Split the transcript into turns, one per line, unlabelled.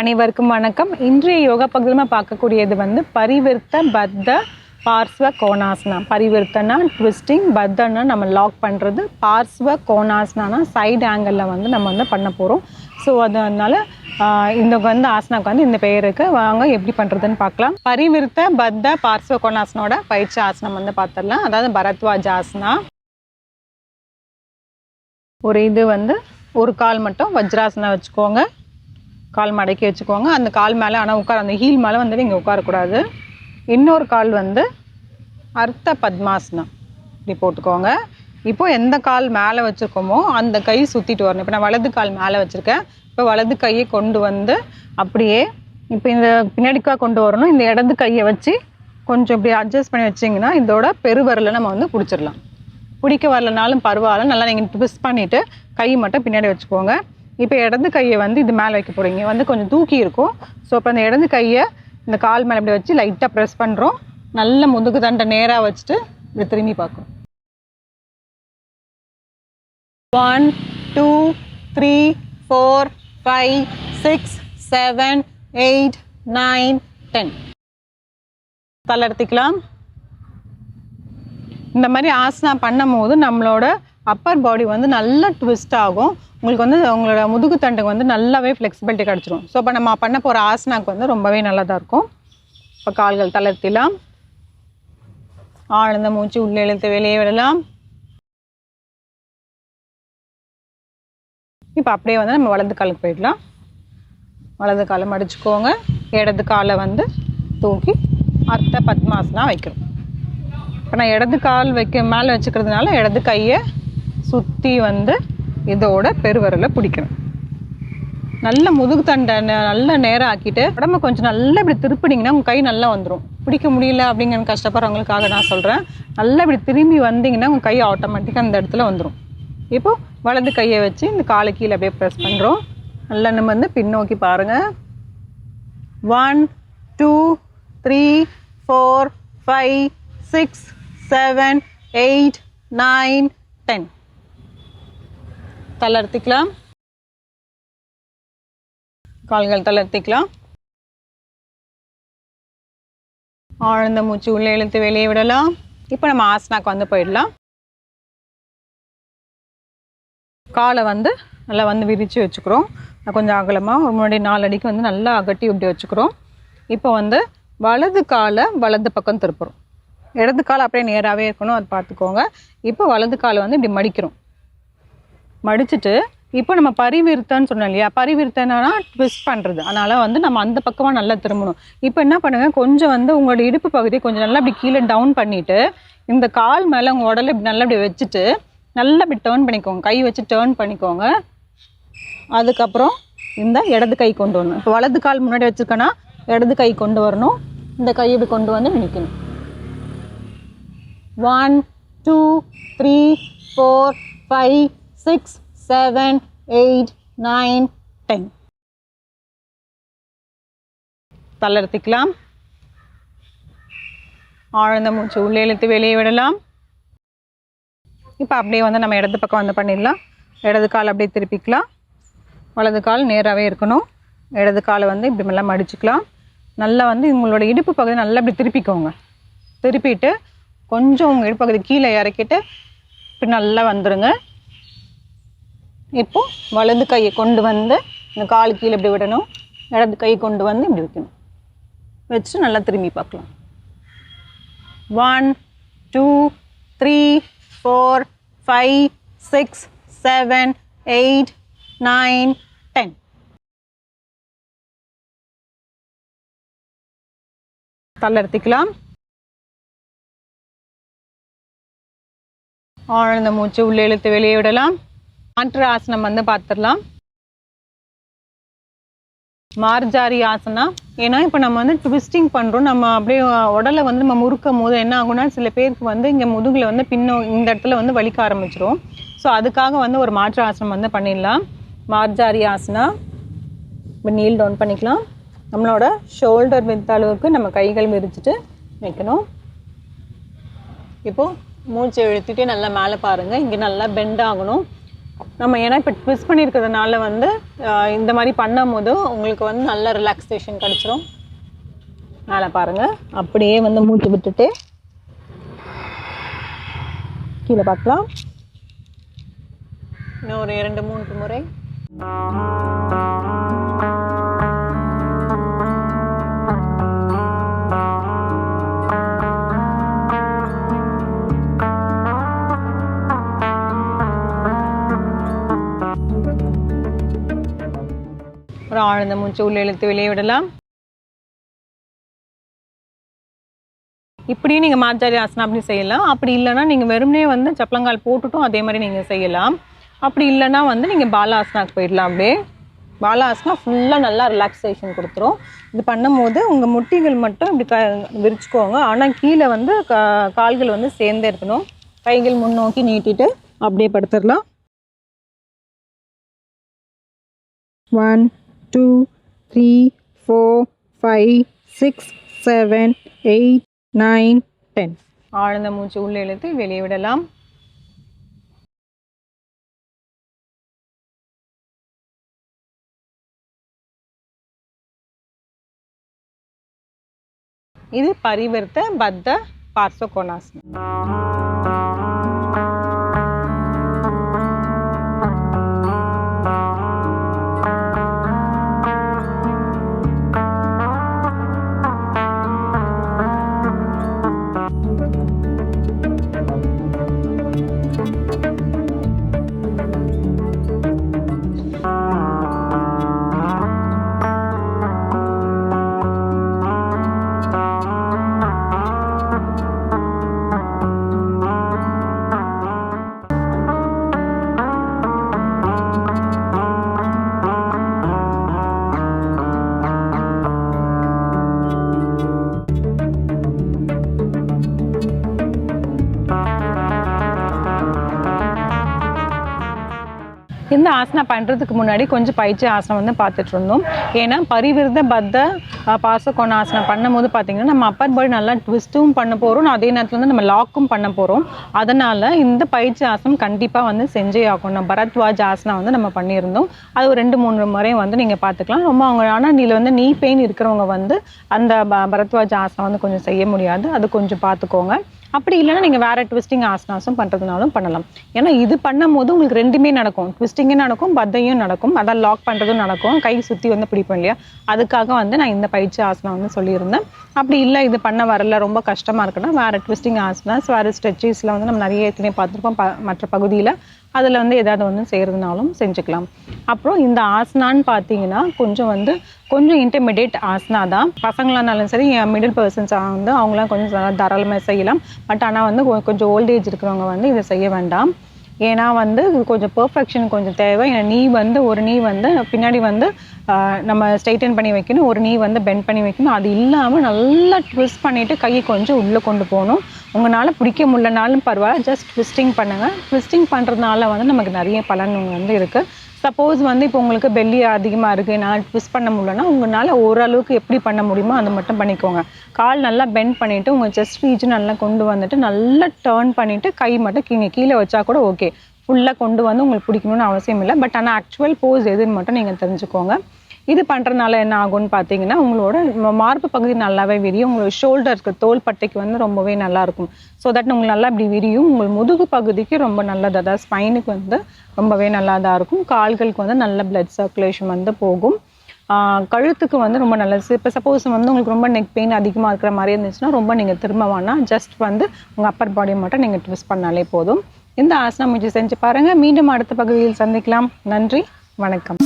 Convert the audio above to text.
அனைவருக்கும் வணக்கம். இன்றைய யோகா பகுதியில் பார்க்கக்கூடியது வந்து பரிவிருத்த பத்த பார்ஸ்வ கோணாசனா. பரிவர்த்தனா ட்விஸ்டிங் பத்தனா நம்ம லாக் பண்ணுறது பார்ஸ்வ கோணாசனானா சைடு ஆங்கிளில் வந்து நம்ம வந்து பண்ண போகிறோம் ஸோ அதனால இந்த வந்து ஆசனாக்கு வந்து இந்த பெயருக்கு வாங்க எப்படி பண்ணுறதுன்னு பார்க்கலாம். பரிவிருத்த பத்த பார்ஸ்வ கோணாசனோட பயிற்சி ஆசனம் வந்து பார்த்துடலாம். அதாவது பரத்வாஜ் ஆசனா. ஒரு இது வந்து ஒரு கால் மட்டும் வஜ்ராசனம் வச்சுக்கோங்க. கால் மடக்கி வச்சுக்கோங்க. அந்த கால் மேலே ஆனால் உட்கார அந்த ஹீல் மேலே வந்து நீங்கள் உட்காரக்கூடாது. இன்னொரு கால் வந்து அர்த்த பத்மாசனம். இப்படி போட்டுக்கோங்க. இப்போது எந்த கால் மேலே வச்சுருக்கோமோ அந்த கை சுற்றிட்டு வரணும். இப்போ நான் வலது கால் மேலே வச்சுருக்கேன். இப்போ வலது கையை கொண்டு வந்து அப்படியே இப்போ இந்த பின்னாடிக்கா கொண்டு வரணும். இந்த இடது கையை வச்சு கொஞ்சம் இப்படி அட்ஜஸ்ட் பண்ணி வச்சிங்கன்னா இதோட பெருவரில் நம்ம வந்து பிடிச்சிடலாம். பிடிக்க வரலனாலும் பரவாயில்ல. நல்லா நீங்கள் ட்விஸ்ட் பண்ணிவிட்டு கை மட்டும் பின்னாடி வச்சுக்கோங்க. இப்போ இடது கையை வந்து இது மேலே வைக்க போகிறீங்க வந்து கொஞ்சம் தூக்கி இருக்கும். ஸோ இப்போ அந்த இடது கையை இந்த கால் மேலே இப்படி வச்சு லைட்டாக ப்ரெஸ் பண்ணுறோம் நல்ல முதுகு தண்டை நேராக வச்சுட்டு இப்படி திரும்பி பார்க்கும் one two three four five six seven eight nine ten தளர்த்திக்கலாம் இந்த மாதிரி ஆசனா பண்ணும் போது நம்மளோட அப்பர் பாடி வந்து நல்லா ட்விஸ்ட் ஆகும். உங்களுக்கு வந்து உங்களோட முதுகு தண்டுக்கு வந்து நல்லாவே ஃப்ளெக்சிபிலிட்டி கிடச்சிரும். ஸோ இப்போ நம்ம பண்ண போகிற ஆசனாக்கு வந்து ரொம்பவே நல்லதாக இருக்கும். இப்போ கால்கள் தளர்த்திலாம் ஆழ்ந்த மூச்சு உள்ளே இழுத்து வெளியே விடலாம். இப்போ அப்படியே வந்து நம்ம வலது காலுக்கு போயிடலாம். வலது காலை மடிச்சுக்கோங்க. இடது காலை வந்து தூக்கி அத்தை பத்மாசனா வைக்கிறோம் இப்போ நான் இடது கால் வைக்க மேலே வச்சுக்கிறதுனால இடது கையை சுற்றி வந்து இதோட பெருவரலை பிடிக்கணும். நல்ல முதுகு தண்டை ந- நல்ல நேரம் ஆக்கிட்டு உடம்ப கொஞ்சம் நல்லா இப்படி திருப்பினீங்கன்னா உங்கள் கை நல்லா வந்துடும் பிடிக்க முடியல அப்படிங்கிற கஷ்டப்படுறவங்களுக்காக நான் சொல்கிறேன் நல்லா இப்படி திரும்பி வந்தீங்கன்னா உங்கள் கை ஆட்டோமேட்டிக்காக அந்த இடத்துல வந்துடும் இப்போது வலது கையை வச்சு இந்த காலை கீழே அப்படியே ப்ரெஸ் பண்ணுறோம் நல்லா நம்ம வந்து பின்னோக்கி பாருங்கள் one two three four five six seven eight nine ten தளர்த்திக்கலாம். கால்கள் தளர்த்திக்கலாம். ஆழ்ந்த மூச்சு உள்ளே இழுத்து வெளியே விடலாம். இப்போ நம்ம ஆசனாக்கு வந்து போயிடலாம். காலை வந்து நல்லா வந்து விரித்து வச்சுக்கிறோம். கொஞ்சம் அகலமாக ஒரு முன்னாடி நாலு அடிக்கு வந்து நல்லா அகட்டி இப்படி வச்சுக்கிறோம். இப்போ வந்து வலது காலை வலது பக்கம் திருப்புறோம். இடது கால் அப்படியே நேராகவே இருக்கணும் அது பார்த்துக்கோங்க. இப்போ வலது காலை வந்து இப்படி மடிக்கிறோம். மடிச்சுட்டு இப்போ நம்ம பரிவிருத்தன்னு சொன்னோம் இல்லையா? பரிவிருத்தனா ட்விஸ்ட் பண்ணுறது அதனால் வந்து நம்ம அந்த பக்கமாக நல்லா திரும்பணும். இப்போ என்ன பண்ணுங்கள் கொஞ்சம் வந்து உங்களோட இடுப்பு பகுதியை கொஞ்சம் நல்லா இப்படி கீழே டவுன் பண்ணிவிட்டு இந்த கால் மேலே உங்கள் உடலை இப்படி நல்லா இப்படி வச்சுட்டு நல்லா இப்படி டேர்ன் பண்ணிக்கோங்க. கை வச்சு டேர்ன் பண்ணிக்கோங்க. அதுக்கப்புறம் இந்த இடது கை கொண்டு வரணும். இப்போ வலது கால் முன்னாடி வச்சுருக்கேன்னா இடது கை கொண்டு வரணும். இந்த கை இப்படி கொண்டு வந்து நிற்கணும் one two three four five six seven eight nine ten தளர்த்திக்கலாம் ஆழ்ந்த மூச்சு உள்ளே இழுத்து வெளியே விடலாம். இப்போ அப்படியே வந்து நம்ம இடது பக்கம் வந்து பண்ணிடலாம். இடது கால் அப்படியே திருப்பிக்கலாம். வலது கால் நேராகவே இருக்கணும். இடது காலை வந்து இப்படி நல்லா மடிச்சுக்கலாம். நல்லா வந்து உங்களோட இடுப்பு பகுதி நல்லா இப்படி திருப்பிக்கோங்க. திருப்பிட்டு கொஞ்சம் உங்கள் இடுப்பு பகுதி கீழே இறக்கிட்டு இப்படி நல்லா வந்துடுங்க இப்போது வலது கையை கொண்டு வந்து இந்த கால் கீழே இப்படி விடணும். இடது கை கொண்டு வந்து இப்படி வைக்கணும். வச்சு நல்லா திரும்பி பார்க்கலாம். One two three four five six seven eight nine ten தளர்த்திக்கலாம் ஆழ்ந்த மூச்சு உள்ளே இழுத்து வெளியே விடலாம். மாற்று ஆசனம் வந்து பார்த்துடலாம் மார்ஜாரி ஆசனா ஏன்னா இப்போ நம்ம வந்து ட்விஸ்டிங் பண்ணுறோம் நம்ம அப்படியே உடலை வந்து நம்ம முறுக்கும் போது என்ன ஆகும்னா சில பேருக்கு வந்து இங்கே முதுகில் வந்து பின்னோ இந்த இடத்துல வந்து வலிக்க ஆரம்பிச்சிரும். ஸோ அதுக்காக வந்து ஒரு மாற்று ஆசனம் வந்து பண்ணிடலாம். மார்ஜாரி ஆசனா இப்போ நீல் டவுன் பண்ணிக்கலாம். நம்மளோட ஷோல்டர் வித் அளவுக்கு நம்ம கைகள் விரிச்சிட்டு வைக்கணும். இப்போது மூச்சை இழுத்துட்டு நல்லா மேலே பாருங்கள் இங்கே நல்லா பெண்ட் ஆகணும். நம்ம ஏன்னா இப்போ ட்விஸ்ட் பண்ணியிருக்கிறதுனால வந்து ஆஹ், இந்த மாதிரி பண்ணும்போது உங்களுக்கு வந்து நல்ல ரிலாக்ஸேஷன் கிடச்சிரும். மேலே பாருங்கள் அப்படியே வந்து மூச்சு விட்டுட்டு கீழே பார்க்கலாம். இன்னும் ஒரு இரண்டு மூன்று முறை. ஒரு ஆழ்ந்த மூச்சு உள்ள இழுத்து வெளியே விடலாம். இப்படியும் நீங்கள் மார்ஜாரி ஆசனம் அப்படி செய்யலாம். அப்படி இல்லைன்னா நீங்கள் வெறுமனே வந்து சப்பளங்கால் போட்டுட்டும் அதே மாதிரி நீங்கள் செய்யலாம். அப்படி இல்லைன்னா வந்து நீங்கள் பாலாசனாக்கு போயிடலாம் அப்படியே. பாலாசனா ஃபுல்லாக நல்லா ரிலாக்ஸேஷன் கொடுத்துரும். இது பண்ணும்போது உங்கள் முட்டிகள் மட்டும் இப்படி க விரிச்சுக்கோங்க. ஆனால் கீழே வந்து கா கால்கள் வந்து சேர்ந்தே இருக்கணும். கைகள் முன்னோக்கி நீட்டிட்டு அப்படியே படுத்துடலாம். One two three four five six seven eight nine ten ஆழ்ந்த மூச்சு உள்ளே இழுத்து வெளியே விடலாம். இது பரிவர்த்த பத்த பார்சோகோனாசனம் இந்த ஆசனம் பண்ணுறதுக்கு முன்னாடி கொஞ்சம் பயிற்சி ஆசனம் வந்து பார்த்துட்டு இருந்தோம். ஏன்னா பரிவிருத பத்த பாசக்கோண ஆசனம் பண்ணும்போது பார்த்தீங்கன்னா நம்ம அப்பர் பாடி நல்லா ட்விஸ்ட்டும் பண்ண போகிறோம் அதே நேரத்தில் வந்து நம்ம லாக்கும் பண்ண போகிறோம் அதனால் இந்த பயிற்சி ஆசனம் கண்டிப்பாக வந்து செஞ்சே ஆகணும். பரத்வாஜ் ஆசனம் வந்து நம்ம பண்ணியிருந்தோம். அது ஒரு ரெண்டு மூணு முறையும் வந்து நீங்கள் பார்த்துக்கலாம். ரொம்ப அவங்க ஆனால் இதில் வந்து நீ பெயின் இருக்கிறவங்க வந்து அந்த ப- பரத்வாஜ் ஆசனம் வந்து கொஞ்சம் செய்ய முடியாது. அது கொஞ்சம் பார்த்துக்கோங்க. அப்படி இல்லைன்னா நீங்கள் வேற ட்விஸ்டிங் ஆசனாசம் பண்ணுறதுனாலும் பண்ணலாம். ஏன்னா இது பண்ணும் போது உங்களுக்கு ரெண்டுமே நடக்கும். ட்விஸ்டிங்கும் நடக்கும் பத்தையும் நடக்கும். அதான் லாக் பண்ணுறதும் நடக்கும். கை சுற்றி வந்து பிடிப்போம் இல்லையா? அதுக்காக வந்து நான் இந்த பயிற்சி ஆசனம் வந்து சொல்லியிருந்தேன். அப்படி இல்லை இது பண்ண வரல ரொம்ப கஷ்டமாக இருக்குன்னா வேற ட்விஸ்டிங் ஆசனாஸ் வேறு ஸ்ட்ரெச்சஸில் வந்து நம்ம நிறைய ஏற்கனவே பார்த்துருப்போம். ப மற்ற பகுதியில் அதில் வந்து ஏதாவது வந்து செய்கிறதுனாலும் செஞ்சுக்கலாம். அப்புறம் இந்த ஆசனான்னு பார்த்தீங்கன்னா கொஞ்சம் வந்து கொஞ்சம் இன்டர்மீடியட் ஆசனா தான். பசங்களானாலும் சரி மிடில் பர்சன்ஸ் வந்து அவங்களாம் கொஞ்சம் தாராளமாக செய்யலாம். பட் ஆனால் வந்து கொ- கொஞ்சம் ஓல்டேஜ் இருக்கிறவங்க வந்து இதை செய்ய வேண்டாம். ஏன்னா வந்து கொஞ்சம் பெர்ஃபெக்ஷன் கொஞ்சம் தேவை. ஏன்னா நீ வந்து ஒரு நீ வந்து பின்னாடி வந்து நம்ம ஸ்ட்ரைட்டன் பண்ணி வைக்கணும் ஒரு நீ வந்து பெண்ட் பண்ணி வைக்கணும். அது இல்லாமல் நல்லா ட்விஸ்ட் பண்ணிவிட்டு கையை கொஞ்சம் உள்ளே கொண்டு போகணும். உங்களால் பிடிக்க முடியலனாலும் பரவாயில்ல ஜஸ்ட் ட்விஸ்டிங் பண்ணுங்கள் ட்விஸ்டிங் பண்ணுறதுனால வந்து நமக்கு நிறைய பலன் வந்து இருக்குது சப்போஸ் வந்து இப்போ உங்களுக்கு பெல்லி அதிகமாக இருக்குது என்னால் ட்விஸ்ட் பண்ண முடியலன்னா உங்களால் ஓரளவுக்கு எப்படி பண்ண முடியுமோ அதை மட்டும் பண்ணிக்கோங்க. கால் நல்லா பெண்ட் பண்ணிவிட்டு உங்கள் செஸ்ட் ரீஜன் நல்லா கொண்டு வந்துட்டு நல்லா டேர்ன் பண்ணிவிட்டு கை மட்டும் கீழே கீழே வச்சா கூட ஓகே ஃபுல்லாக கொண்டு வந்து உங்களுக்கு பிடிக்கணும்னு அவசியம் இல்லை பட் ஆனால் ஆக்சுவல் போஸ் எதுன்னு மட்டும் நீங்கள் தெரிஞ்சுக்கோங்க. இது பண்ணுறதுனால என்ன ஆகும்னு பார்த்தீங்கன்னா உங்களோட மார்பு பகுதி நல்லாவே விரியும். உங்களோட ஷோல்டருக்கு தோல் பட்டைக்கு வந்து ரொம்பவே நல்லாயிருக்கும் ஸோ தட் உங்களுக்கு நல்லா இப்படி விரியும். உங்கள் முதுகு பகுதிக்கு ரொம்ப நல்லது. அதாவது ஸ்பைனுக்கு வந்து ரொம்பவே நல்லா தான் இருக்கும். கால்களுக்கு வந்து நல்ல பிளட் சர்க்குலேஷன் வந்து போகும். கழுத்துக்கு வந்து ரொம்ப நல்லது. இப்போ சப்போஸ் வந்து உங்களுக்கு ரொம்ப நெக் பெயின் அதிகமாக இருக்கிற மாதிரி இருந்துச்சுன்னா ரொம்ப நீங்கள் திரும்ப வேணாம் ஜஸ்ட் வந்து உங்கள் அப்பர் பாடியை மட்டும் நீங்கள் ட்விஸ்ட் பண்ணாலே போதும். இந்த ஆசனம் முயற்சி செஞ்சு பாருங்கள் மீண்டும் அடுத்த பகுதியில் சந்திக்கலாம். நன்றி. வணக்கம்.